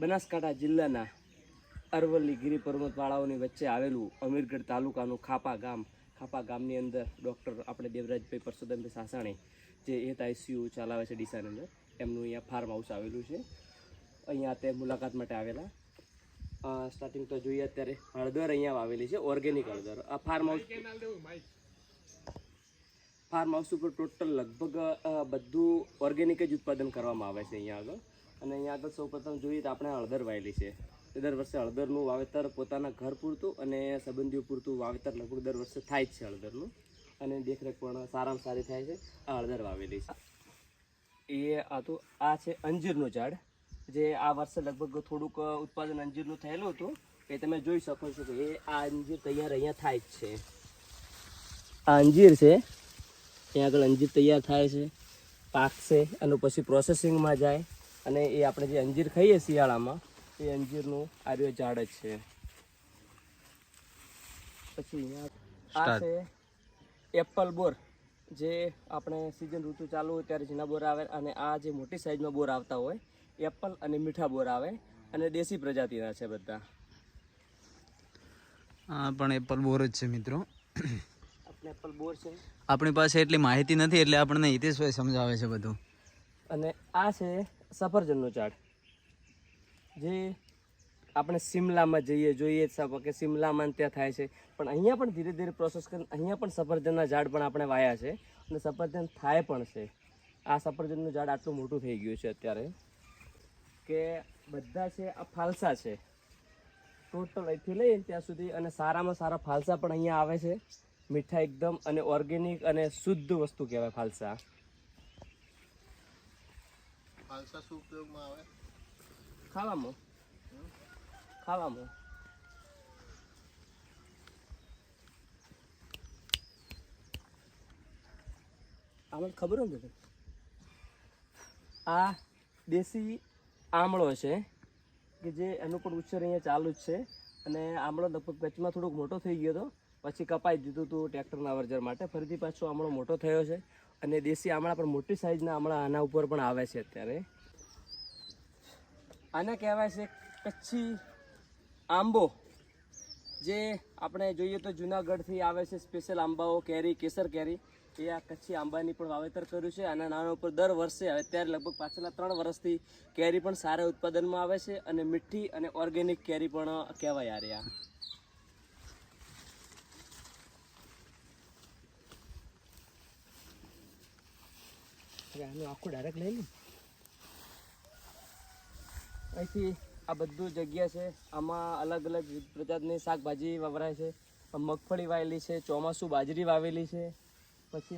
બનાસકાંઠા જિલ્લાના અરવલ્લી ગિરી પર્વતવાળાઓની વચ્ચે આવેલું અમીરગઢ તાલુકાનું ખાપા ગામ, ખાપા ગામની અંદર ડૉક્ટર આપણે દેવરાજભાઈ પરસોત્તમભાઈ સાસાણી જે એત આઈસીયુ ચલાવે છે ડીસાની અંદર, એમનું અહીંયા ફાર્મ હાઉસ આવેલું છે. અહીંયા તે મુલાકાત માટે આવેલા. સ્ટાર્ટિંગ તો જોઈએ અત્યારે હળદર અહીંયા આવેલી છે ઓર્ગેનિક હળદર. આ ફાર્મ હાઉસ ફાર્મ હાઉસ ઉપર ટોટલ લગભગ બધું ઓર્ગેનિક જ ઉત્પાદન કરવામાં આવે છે અહીંયા આગળ. અને અહીંયા આગળ સૌપ્રથમ જોઈએ તો આપણે હળદર વાવેલી છે. દર વર્ષે હળદરનું વાવેતર પોતાના ઘર પૂરતું અને સંબંધીઓ પૂરતું વાવેતર લગભગ દર વર્ષે થાય જ છે હળદરનું. અને દેખરેખ પણ સારામાં સારી થાય છે. આ હળદર વાવેલી છે. એ આ તો આ છે અંજીરનું ઝાડ. જે આ વર્ષે લગભગ થોડુંક ઉત્પાદન અંજીરનું થયેલું હતું. એ તમે જોઈ શકો છો કે એ આ અંજીર તૈયાર અહીંયા થાય જ છે. આ અંજીર છે. ત્યાં આગળ અંજીર તૈયાર થાય છે. પાકશે અને પછી પ્રોસેસિંગમાં જાય. અને એ આપણે જે અંજીર ખાઈએ શિયાળામાં એ અંજીરનું આર્યો ઝાડ જ છે. પછી આ છે એપલ બોર. જે આપણે સિઝન ઋતુ ચાલુ હોય ત્યારે ઝીણા બોર આવે અને આ જે મોટી સાઈઝમાં બોર આવતા હોય એપલ અને મીઠા બોર આવે અને દેશી પ્રજાતિના છે બધા. હા પણ એપલ બોર જ છે મિત્રો. આપણે એપલ બોર છે. આપણી પાસે એટલી માહિતી નથી એટલે આપણને હિતેશભાઈ સમજાવે છે બધું. અને આ છે સફરજનનું ઝાડ જે આપણે શિમલામાં જઈએ, જોઈએ જ કે શિમલામાં ત્યાં થાય છે. પણ અહીંયા પણ ધીરે ધીરે પ્રોસેસ કરીને અહીંયા પણ સફરજનના ઝાડ પણ આપણે વાયા છે. અને સફરજન થાય પણ છે. આ સફરજનનું ઝાડ આટલું મોટું થઈ ગયું છે અત્યારે, કે બધા છે આ ફાલસા છે. ટોટલ અહીંથી લઈને ત્યાં સુધી અને સારામાં સારા ફાલસા પણ અહીંયા આવે છે. મીઠા એકદમ અને ઓર્ગેનિક અને શુદ્ધ વસ્તુ કહેવાય ફાલસા. ફાલસા શું ઉપયોગમાં આવે? ખાવામાં? ખાવામાં? આમાં ખબર હોય ને આ દેશી આમળો છે કે જે એનું પણ ઉછેર અહીંયા ચાલુ જ છે. અને આમળો લગભગ વચમાં થોડોક મોટો થઈ ગયો હતો. પછી કપાઈ દીધું હતું ટ્રેક્ટરના વર્જર માટે. ફરીથી પાછો આમળો મોટો થયો છે. અને દેશી આમળા પણ મોટી સાઈઝના આમળા આના ઉપર પણ આવે છે અત્યારે. આને કહેવાય છે કચ્છી આંબો. જે આપણે જોઈએ તો જુનાગઢથી આવે છે સ્પેશિયલ આંબાઓ, કેરી, કેસર કેરી. એ આ કચ્છી આંબાની પણ વાવેતર કર્યું છે. આના નાના ઉપર દર વર્ષે અત્યારે લગભગ પાછલા ત્રણ વર્ષથી કેરી પણ સારા ઉત્પાદનમાં આવે છે અને મીઠી અને ઓર્ગેનિક કેરી પણ કહેવાય આ હવે આનું આખું ડાયરેક્ટ લઈ લઉં અહીંથી આ બધું જગ્યા છે. આમાં અલગ અલગ પ્રજાતની શાકભાજી વવરાય છે. મગફળી વાવેલી છે, ચોમાસું બાજરી વાવેલી છે. પછી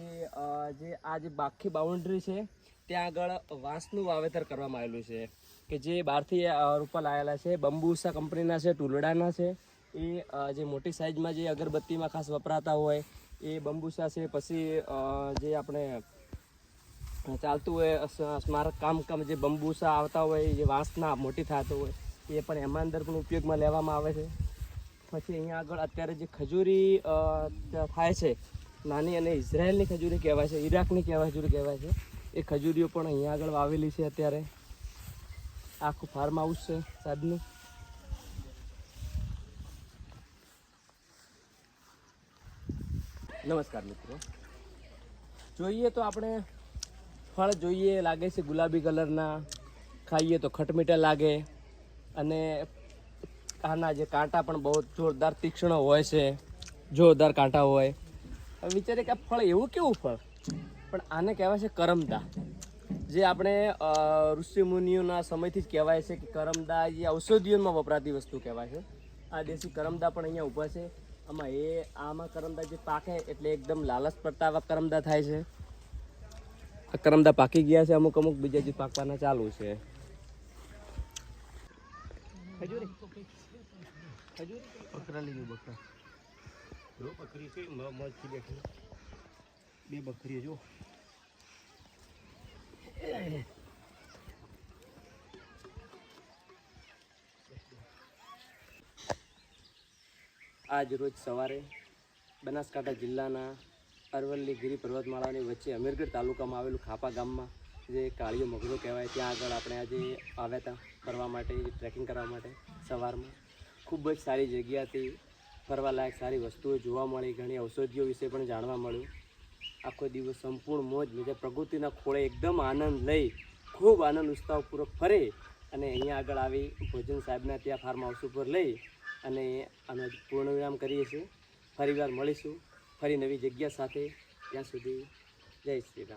જે આ જે બાખી બાઉન્ડ્રી છે, ત્યાં આગળ વાંસનું વાવેતર કરવામાં આવેલું છે. કે જે બહારથી રૂપા લાયેલા છે. બંબુસા કંપનીના છે, ટુલડાના છે. એ જે મોટી સાઇઝમાં જે અગરબત્તીમાં ખાસ વપરાતા હોય, એ બંબુસા છે. પછી જે આપણે ચાલતું હોય સ્મારક કામ કામ જે બંબુસા આવતા હોય, જે વાંસના મોટી થતો હોય, એ પણ એમાં અંદર પણ ઉપયોગમાં લેવામાં આવે છે. પછી અહીંયા આગળ અત્યારે જે ખજૂરી થાય છે, નાની અને ઇઝરાયલની ખજૂરી કહેવાય છે, ઈરાકની કહેવાય ખજૂરી કહેવાય છે, એ ખજૂરીઓ પણ અહીંયા આગળ વાવેલી છે અત્યારે. આખું ફાર્મ હાઉસ છે સાદનું નમસ્કાર મિત્રો. જોઈએ તો આપણે ફળ જોઈએ, લાગે છે ગુલાબી કલરના. ખાઈએ તો ખટમીઠા લાગે. અને આના જે કાંટા પણ બહુ જોરદાર તીક્ષ્ણ હોય છે. જોરદાર કાંટા હોય. વિચારે કે આ ફળ એવું કેવું ફળ? પણ આને કહેવાય છે કરમદા. જે આપણે ઋષિ મુનિઓના સમયથી જ કહેવાય છે કે કરમદા જે ઔષધિઓમાં વપરાતી વસ્તુ કહેવાય છે. આ દેશી કરમદા પણ અહીંયા ઊભા છે. આમાં એ, આમાં કરમદા જે પાકે, એટલે એકદમ લાલચ પડતા આવા કરમદા થાય છે. આ કરમદા પાકી ગયા છે અમુક અમુક બીજા જે પાકવાના ચાલુ છે. ખજૂરી. ખજૂરી બકરા બકરા જો બકરી છે મસ્તી બેઠી. બે બકરીઓ જો. આજ રોજ સવારે બનાસકાંઠા જિલ્લાના અરવલ્લી ગીરી પર્વતમાળાની વચ્ચે અમીરગઢ તાલુકામાં આવેલું ખાપા ગામમાં જે કાળીઓ મગરો કહેવાય, ત્યાં આગળ આપણે આજે આવ્યા હતા ફરવા માટે, ટ્રેકિંગ કરવા માટે સવારમાં. ખૂબ જ સારી જગ્યાથી ફરવાલાયક સારી વસ્તુઓ જોવા મળી, ઘણી ઔષધિઓ વિશે પણ જાણવા મળ્યું. આખો દિવસ સંપૂર્ણ મોજ મજા, પ્રકૃતિના ખોળે એકદમ આનંદ લઈ, ખૂબ આનંદ, ઉત્સાહપૂર્વક ફરે અને અહીંયા આગળ આવી ભોજન સાહેબના ત્યાં ફાર્મ હાઉસ ઉપર લઈ અને આનો પૂર્ણ વિરામ કરીએ છીએ. ફરીવાર મળીશું. ફરી નવી જગ્યા સાથે ત્યાં સુધી જય શ્રી રામ.